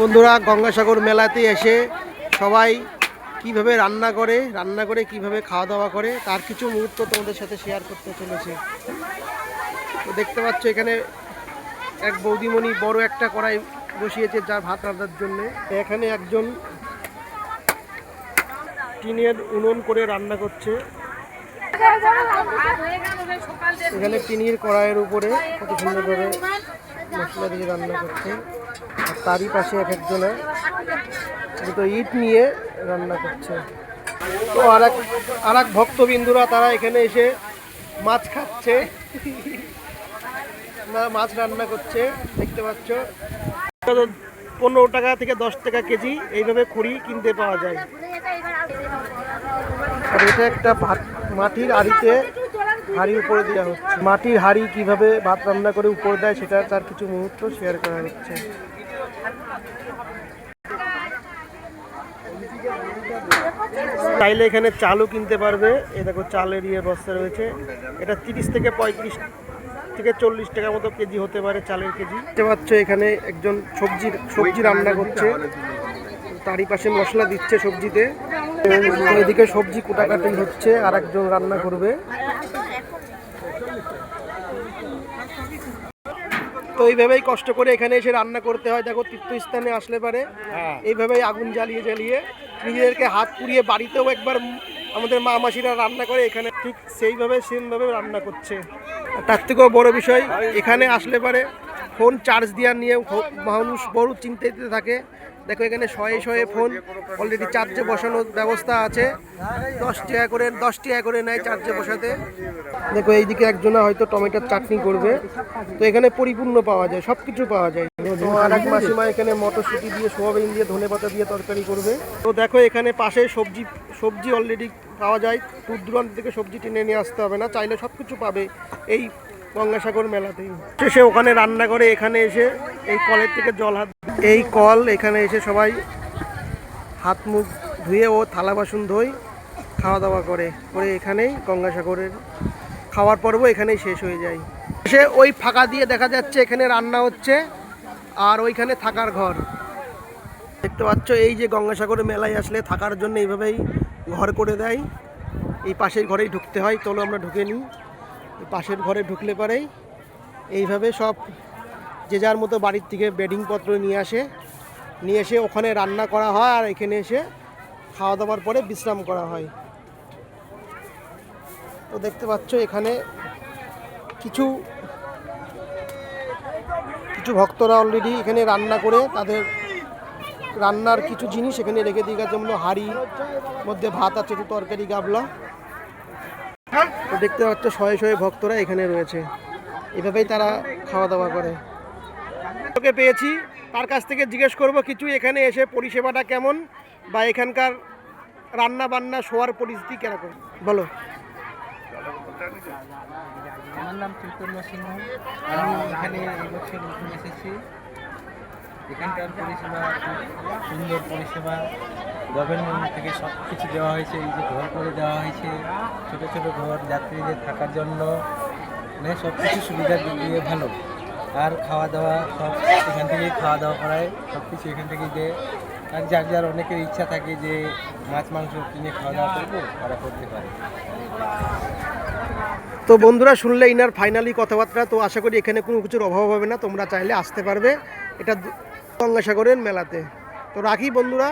বন্ধুরা, গঙ্গাসাগর মেলাতে এসে সবাই কীভাবে রান্না করে রান্না করে কীভাবে খাওয়া দাওয়া করে, তার কিছু মুহূর্ত তোমাদের সাথে শেয়ার করতে চলেছে। তো দেখতে পাচ্ছ এখানে এক বৌদিমণি বড় একটা কড়াই বসিয়েছে যা ভাত রান্নার জন্য। এখানে একজন টিনের উনুন করে রান্না করছে। এখানে টিনের কড়াইয়ের উপরে কত সুন্দরভাবে মশলা দিয়ে রান্না করছে। তারই পাশে এক একজনে দুটো ইট নিয়ে রান্না করছে। তো আর এক আর এক ভক্তবিন্দুরা তারা এখানে এসে মাছ খাচ্ছে। মাছ রান্না করছে, দেখতে পাচ্ছ। পনেরো টাকা থেকে দশ টাকা কেজি এইভাবে খড়ি কিনতে পাওয়া যায়। আর এটা একটা ভাত মাটির হাড়িতে হাড়ি উপরে দেওয়া হচ্ছে। মাটির হাড়ি কীভাবে ভাত রান্না করে উপরে দেয় সেটা তার কিছু মুহূর্ত শেয়ার করা হচ্ছে। চাইলে এখানে চালও কিনতে পারবে। এ দেখো চালের ইয়ে বস্তা রয়েছে। এটা তিরিশ থেকে পঁয়ত্রিশ থেকে চল্লিশ টাকা মতো কেজি হতে পারে চালের কেজি। দেখতে পাচ্ছ এখানে একজন সবজির সবজি রান্না করছে। তারই পাশে মশলা দিচ্ছে সবজিতে। এদিকে সবজি কুটাকাটি হচ্ছে আর একজন রান্না করবে। তো এইভাবেই কষ্ট করে এখানে এসে রান্না করতে হয়। দেখো তীর্থস্থানে আসলে পারে। এইভাবেই আগুন জ্বালিয়ে জ্বালিয়ে নিজেদেরকে হাত পুড়িয়ে বাড়িতেও একবার আমাদের মা মাসিরা রান্না করে এখানে ঠিক সেইভাবে সেমভাবে রান্না করছে। তার থেকেও বড় বিষয়, এখানে আসলে পারে ফোন চার্জ দেওয়ার নিয়ে মানুষ বড় চিন্তিত থাকে। দেখো এখানে শয়ে শয়ে ফোন অলরেডি চার্জে বসানোর ব্যবস্থা আছে। দশ টাকা করে দশ টাকা করে নেয় চার্জে বসাতে। দেখো এইদিকে একজনা হয়তো টমেটোর চাটনি করবে। তো এখানে পরিপূর্ণ পাওয়া যায় সব কিছু পাওয়া যায়। আর এক মাসিমা এখানে মটরশুঁটি দিয়ে সোয়াবিন দিয়ে ধনে পাতা দিয়ে তরকারি করবে। তো দেখো এখানে পাশে সবজি সবজি অলরেডি পাওয়া যায়। দূর দূরান্ত থেকে সবজি টেনে নিয়ে আসতে হবে না চাইলে সব কিছু পাবে। এই গঙ্গাসাগর মেলাতেই শেষে ওখানে রান্না করে, এখানে এসে এই কলের থেকে জল হাত এই কল এখানে এসে সবাই হাত মুখ ধুয়ে ও থালা বাসন ধুই খাওয়া দাওয়া করে। করে এখানেই গঙ্গাসাগরের খাওয়ার পর্ব এখানেই শেষ হয়ে যায়। সে ওই ফাঁকা দিয়ে দেখা যাচ্ছে এখানে রান্না হচ্ছে আর ওইখানে থাকার ঘর। দেখতে পাচ্ছ, এই যে গঙ্গাসাগরের মেলায় আসলে থাকার জন্য এইভাবেই ঘর করে দেয়। এই পাশের ঘরেই ঢুকতে হয়, চলো আমরা ঢুকে নিই। পাশের ঘরে ঢুকলে পরেই। এইভাবে সব যে যার মতো বাড়ির থেকে বেডিংপত্র নিয়ে আসে। নিয়ে এসে ওখানে রান্না করা হয় আর এখানে এসে খাওয়া দাওয়ার পরে বিশ্রাম করা হয়। তো দেখতে পাচ্ছ এখানে কিছু কিছু ভক্তরা অলরেডি এখানে রান্না করে তাদের রান্নার কিছু জিনিস এখানে রেখে দিয়ে গেছে। যেমন হাঁড়ি মধ্যে ভাত আছে, একটু তরকারি, গাবলা। তো দেখতে পাচ্ছ শয়ে শয়ে ভক্তরা এখানে রয়েছে। এভাবেই তারা খাওয়া দাওয়া করে। ওকে পেয়েছি তার কাছ থেকে জিজ্ঞেস করব কিছু এখানে এসে পরিষেবাটা কেমন? বা এখানকার রান্না বান্না শোয়ার পরিস্থিতি কীরকম? বলো। আমার নাম চৈতন্য সিংহ। আমি এখানে এবছর নতুন এসেছি। এখানকার পরিষেবা সুন্দর পরিষেবা। গভর্নমেন্ট থেকে সব কিছু দেওয়া হয়েছে, এই যে ঘর করে দেওয়া হয়েছে, ছোটো ছোটো ঘর যাত্রীদের থাকার জন্য। মানে সব কিছু সুবিধা দিয়ে ভালো। আর খাওয়া দাওয়া সব এখান থেকেই খাওয়া দাওয়া করায়, সব কিছু এখান থেকেই দেয়। আর যার যার অনেকের ইচ্ছা থাকে যে মাছ, মাংস কিনে খাওয়া দাওয়া করব, তারা করতে পারে। তো বন্ধুরা, শুনলে ইনার ফাইনালি কথাবার্তা। তো আশা করি এখানে কোনো কিছুর অভাব হবে না, তোমরা চাইলে আসতে পারবে। এটা গঙ্গাসাগরের মেলাতে। তো রাখি বন্ধুরা।